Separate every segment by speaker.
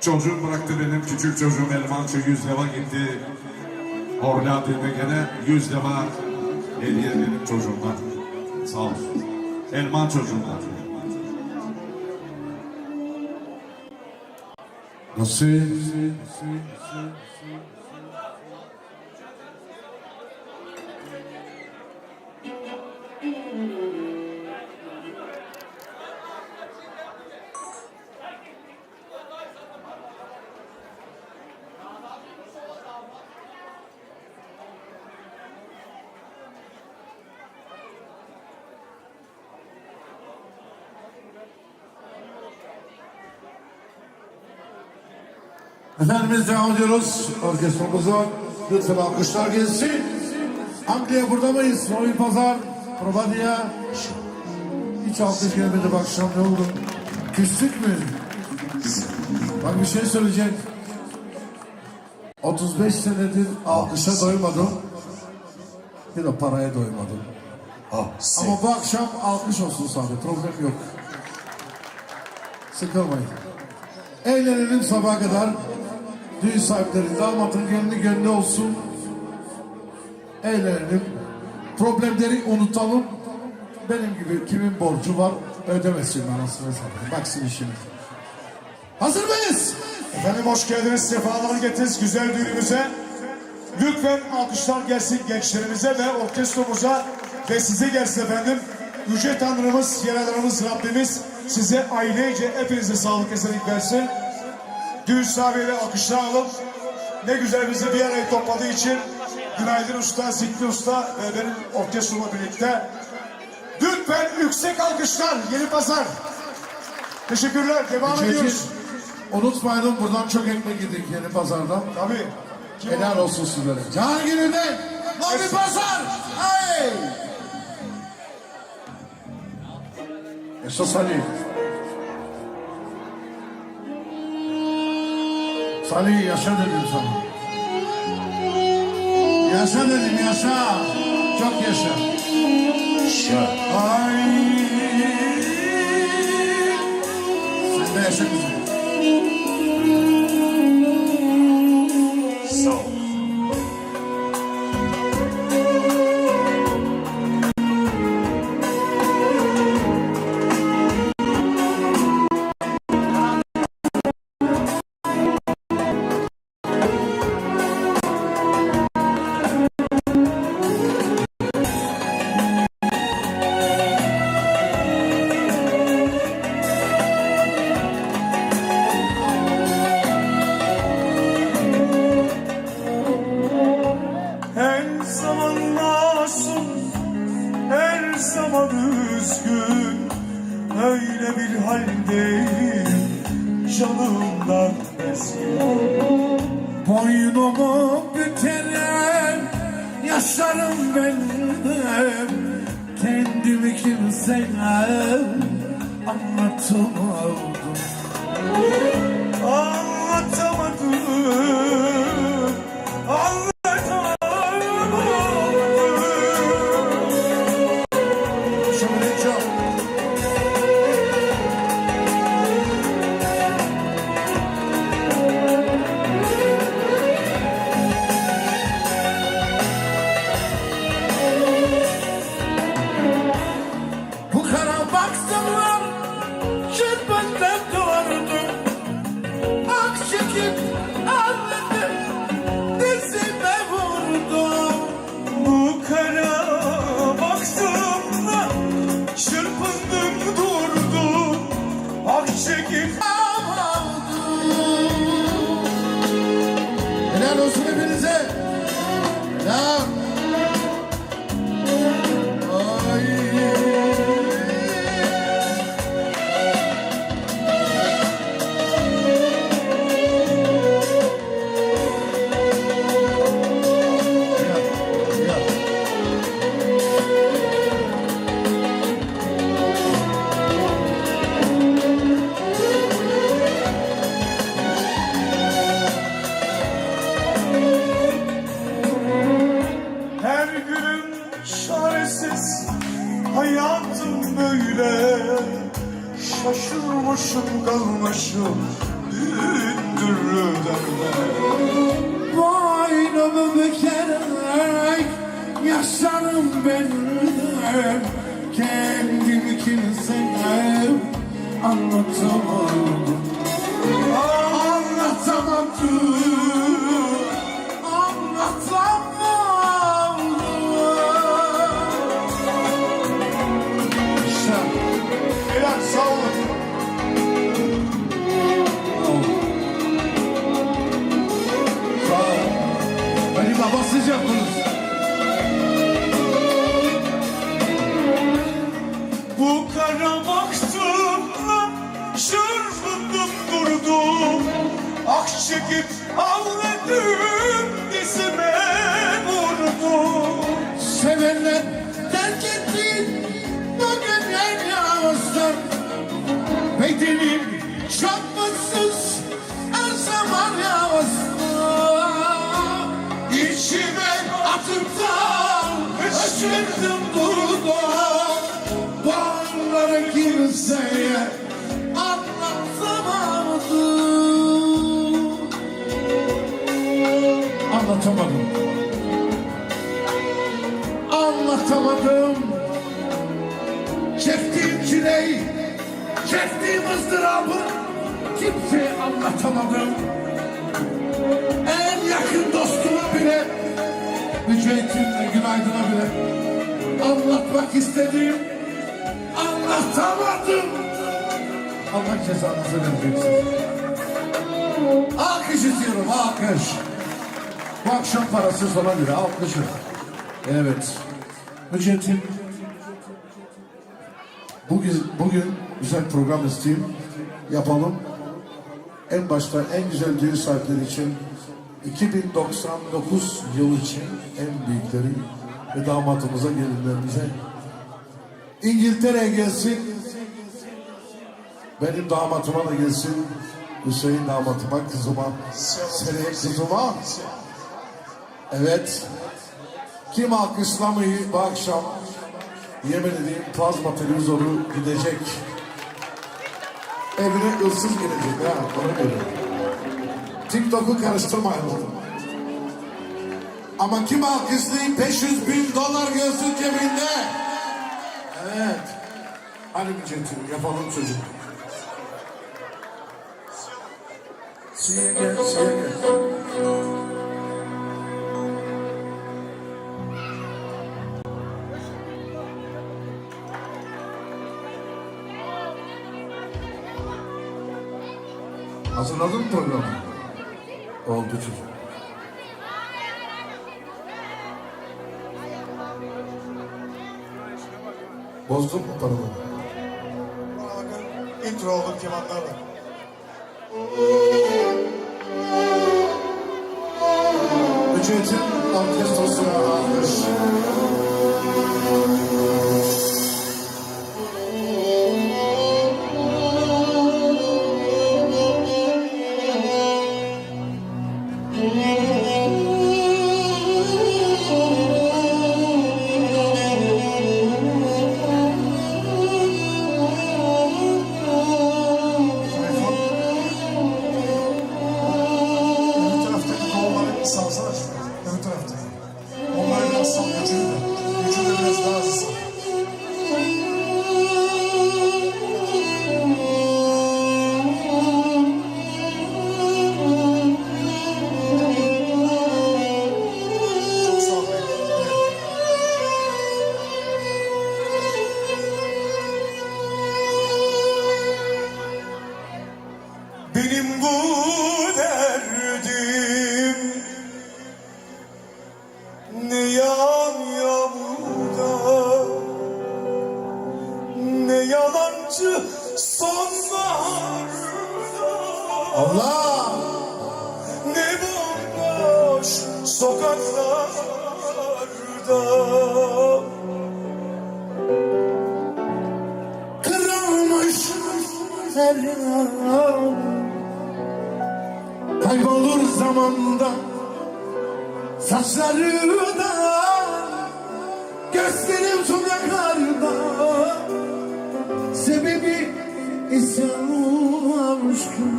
Speaker 1: Çocuğum bıraktı benim küçük çocuğum Elmançı yüz deva gitti. Orla dedi gene yüz deva hediye benim çocuğuma. Sağ olsun. Elman çocuğumlar.
Speaker 2: Nasıl? Efendimiz devam ediyoruz. Orkestramıza lütfen alkışlar gelsin. Angliya burada mıyız? Oyun Pazar, Provania. Hiç alkış gelmedi bak akşam ne oldu? Küstük mü? Bak bir şey söyleyecek. 35 senedir alkışa doymadım. Bir de paraya doymadım.
Speaker 3: Ah,
Speaker 2: Ama bu akşam alkış olsun sadece. Problem yok. Sıkılmayın. Eğlenelim sabaha kadar. Düğün sahipleri damatın gönlü gönlü olsun. Eğlenelim. Problemleri unutalım. Benim gibi kimin borcu var ödemesin anasını satayım. Baksın işine. Hazır mıyız?
Speaker 3: Efendim hoş geldiniz, sefalar getirdiniz güzel düğünümüze. Lütfen alkışlar gelsin gençlerimize ve orkestromuza ve size gelsin efendim. Yüce Tanrımız, Yaradanımız, Rabbimiz size ailece hepinize sağlık esenlik versin. Düğün sahibiyle alkışlayalım. Ne güzel bizi bir araya topladığı için Günaydın Usta, Zikri Usta ve benim orkestromla birlikte. Lütfen yüksek alkışlar, Yeni Pazar. Teşekkürler, devam
Speaker 2: Çünkü
Speaker 3: ediyoruz.
Speaker 2: unutmayalım buradan çok ekmek yedik yeni pazardan.
Speaker 3: Tabii. Kim
Speaker 2: Helal olsun sizlere. Gününden Novi Pazar. Hey! Esas Ali. Salih yaşa dedim sana. Yaşa dedim yaşa. Çok yaşa. Ay. Sen de yaşa kızım. Anlatamadım
Speaker 3: Anlatamadım, Egypt. Şaşırmışım kalmışım derler
Speaker 2: Boynumu bükerek yaşarım ben. Kendimi kimseye anlatamadım Anlatamadım Anlatamadım çektiğim ızdırabı kimseye anlatamadım. En yakın dostuma bile, Mücahit'imle Günaydın'a bile anlatmak istedim, anlatamadım. Allah cezanızı vereceksin Alkış istiyorum, alkış. Bu akşam parasız ona göre alkışım. Evet. Mücahit'im bugün, bugün güzel program isteyeyim. Yapalım. En başta en güzel düğün saatleri için 2099 yıl için en büyükleri ve damatımıza gelinlerimize İngiltere'ye gelsin. Benim damatıma da gelsin. Hüseyin damatıma, kızıma, seneye kızıma. Evet. Kim alkışlamayı bu akşam yemin edeyim plazma televizyonu gidecek. Evine ıssız gelecek ha ona göre. TikTok'u karıştırmayalım. Ama kim alkışlayıp 500 bin dolar görsün cebinde? Evet. Hadi Mücettin yapalım çocuk. Siye gel. Hazırladın mı programı? Oldu çocuk. Bozdun mu paraları?
Speaker 3: İntro oldum kemanlarla.
Speaker 2: Mücahit'in orkestrasına alkış. Allah!
Speaker 3: ne bomboş sokaklarda.
Speaker 2: Kırılmış her yan Kaybolur zamanda Saçları da. Gözlerim sokaklarda. Sebebi isyan aşkım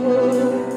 Speaker 3: Música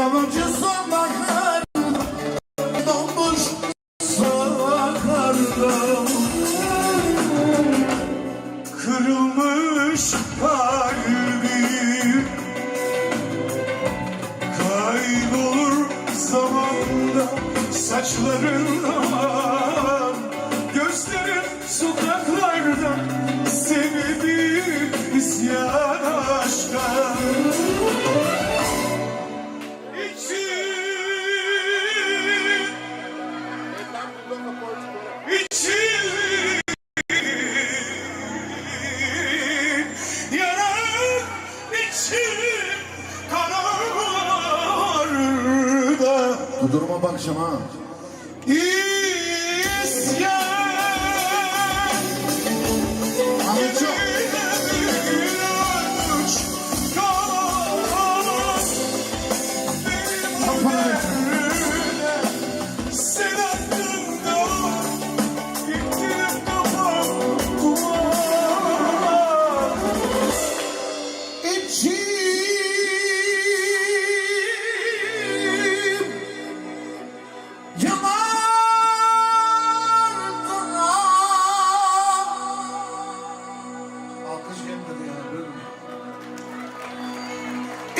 Speaker 3: Yalancı sanma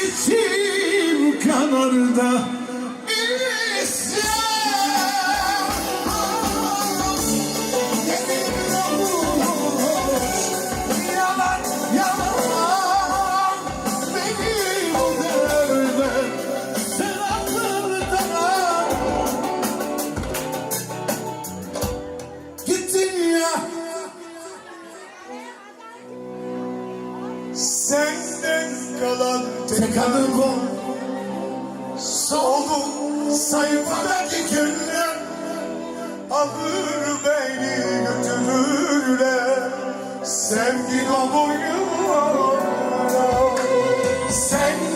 Speaker 3: içim
Speaker 2: kanar
Speaker 3: da kalan
Speaker 2: tek anım o.
Speaker 3: Solgun sayfadaki günler Alır beni götürürler. Sevgi dolu yıllara
Speaker 2: Sen